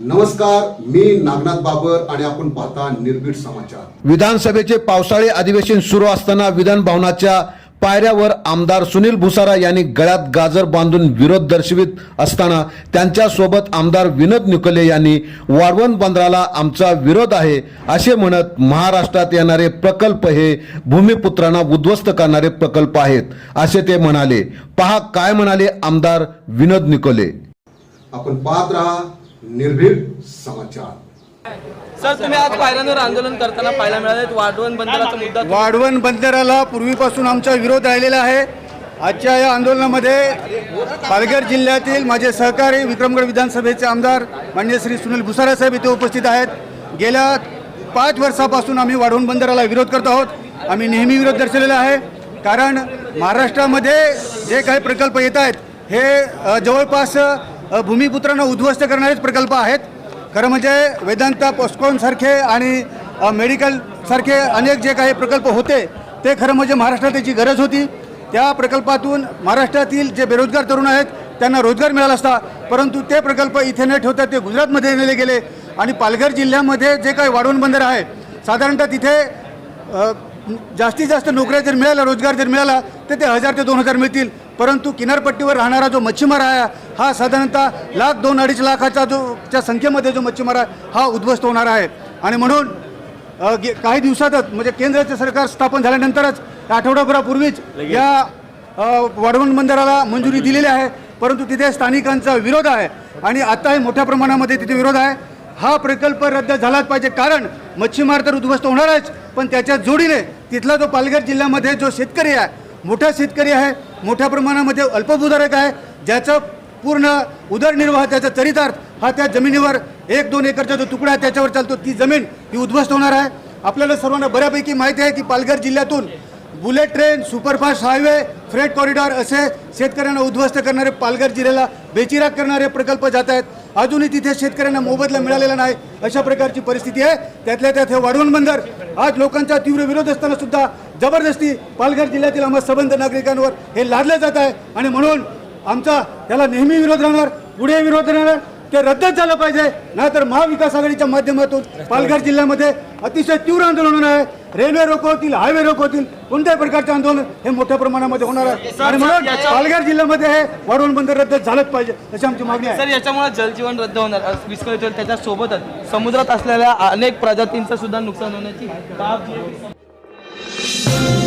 नमस्कार मी नागनाथ बाबर आणि आपण पाहता निर्भीड समाचार. विधानसभेचे पावसाळी अधिवेशन सुरू असताना विधान भवनाच्या पायऱ्यावर आमदार सुनील भुसारा यांनी गळ्यात गाजर बांधून विरोध दर्शवित असताना त्यांच्यासोबत आमदार विनोद निकोले यांनी वाढवण बंदराला आमचा विरोध आहे असे म्हणत महाराष्ट्रात येणारे प्रकल्प हे भूमिपुत्रांना उद्ध्वस्त करणारे प्रकल्प आहेत असे ते म्हणाले. पहा काय म्हणाले आमदार विनोद निकोले. आपण पाहत राहा निर्भीड समाचार. सर तुम्ही आज पायऱ्यांवर आंदोलन करताना पाहायला मिळाले वाढवण बंदराचा मुद्दा वाढवण बंदराला पूर्वीपासून आमचा विरोध राहिलेला आहे. आजच्या या आंदोलनामध्ये पालघर जिल्ह्यातील माझे सहकारी विक्रमगड विधानसभेचे आमदार मान्य श्री सुनील भुसारा साहेब इथे उपस्थित आहेत. गेल्या पाच वर्षापासून आम्ही वाढवण बंदराला विरोध करत आहोत. आम्ही नेहमी विरोध दर्शवलेला आहे. कारण महाराष्ट्रामध्ये जे काही प्रकल्प येत आहेत हे जवळपास भूमिपुत्रांना उद्ध्वस्त करणारेच प्रकल्प आहेत. खरं म्हणजे वेदांता पॉस्कॉनसारखे आणि मेडिकलसारखे अनेक जे काही प्रकल्प होते ते खरं म्हणजे महाराष्ट्रात त्याची गरज होती. त्या प्रकल्पातून महाराष्ट्रातील जे बेरोजगार तरुण आहेत त्यांना रोजगार मिळाला असता परंतु ते प्रकल्प इथे न ठेवता ते गुजरातमध्ये नेले गेले. आणि पालघर जिल्ह्यामध्ये जे काही वाढवण बंदर आहे साधारणतः तिथे जास्तीत जास्त नोकऱ्या जर मिळाल्या रोजगार जर मिळाला तर ते हजार ते दोन हजार मिळतील. परंतु किनारपट्टीवर राहणारा जो मच्छीमार आहे हा साधारणतः लाख दोन अडीच लाखाचा जो च्या संख्येमध्ये जो मच्छीमार आहे हा उद्ध्वस्त होणार आहे. आणि म्हणून काही दिवसातच म्हणजे केंद्राचे सरकार स्थापन झाल्यानंतरच आठवडाभरापूर्वीच या वाढवण बंदराला मंजुरी दिलेली आहे. परंतु तिथे स्थानिकांचा विरोध आहे. आणि आताही मोठ्या प्रमाणामध्ये तिथे विरोध आहे. हा प्रकल्प रद्द झालाच पाहिजे कारण मच्छीमार तर उद्ध्वस्त होणारच पण त्याच्या जोडीने तिथला जो पालघर जिल्ह्यामध्ये जो शेतकरी आहे मोठा शेतकरी आहे मोठ्या प्रमाणामध्ये अल्पभूधारक आहे ज्याचं पूर्ण उदरनिर्वाह त्याचा चरितार्थ हा त्या जमिनीवर एक दोन एकरचा जो तुकडा आहे त्याच्यावर चालतो. ती जमीन ही उद्ध्वस्त होणार आहे. आपल्याला सर्वांना बऱ्यापैकी माहिती आहे की पालघर जिल्ह्यातून bullet train superfast highway freight corridor असे शेतकऱ्यांना उद्ध्वस्त करणारे पालघर जिल्ह्याला बेचिराग करणारे प्रकल्प जात आहेत. अजूनही तिथे शेतकऱ्यांना मोबदला मिळालेला नाही. अशा प्रकारची परिस्थिती आहे. त्यातल्या त्यात हे वाढवण बंदर आज लोकांचा तीव्र विरोध असताना सुद्धा जबरदस्ती पालघर जिल्ह्यातील आम्हा सबंध नागरिकांवर हे लादलं जात आहे. आणि म्हणून आमचा त्याला नेहमी विरोध राहणार पुढे विरोध राहणार ते रद्दच झालं पाहिजे. नाहीतर महाविकास आघाडीच्या माध्यमातून पालघर जिल्ह्यामध्ये अतिशय तीव्र आंदोलन होणार आहे. रेल्वे रोको होतील हायवे रोको होतील कोणत्याही प्रकारचे आंदोलन हे मोठ्या प्रमाणामध्ये होणार आहे. आणि म्हणून पालघर जिल्ह्यामध्ये हे वाढवण बंदर रद्द झालंच पाहिजे अशी आमची मागणी आहे. सर याच्यामुळे जलजीवन रद्द होणार. विस्कळीत होईल त्याच्यासोबतच. समुद्रात असलेल्या अनेक प्रजातींचं सुद्धा नुकसान होण्याची बाब जी आहे.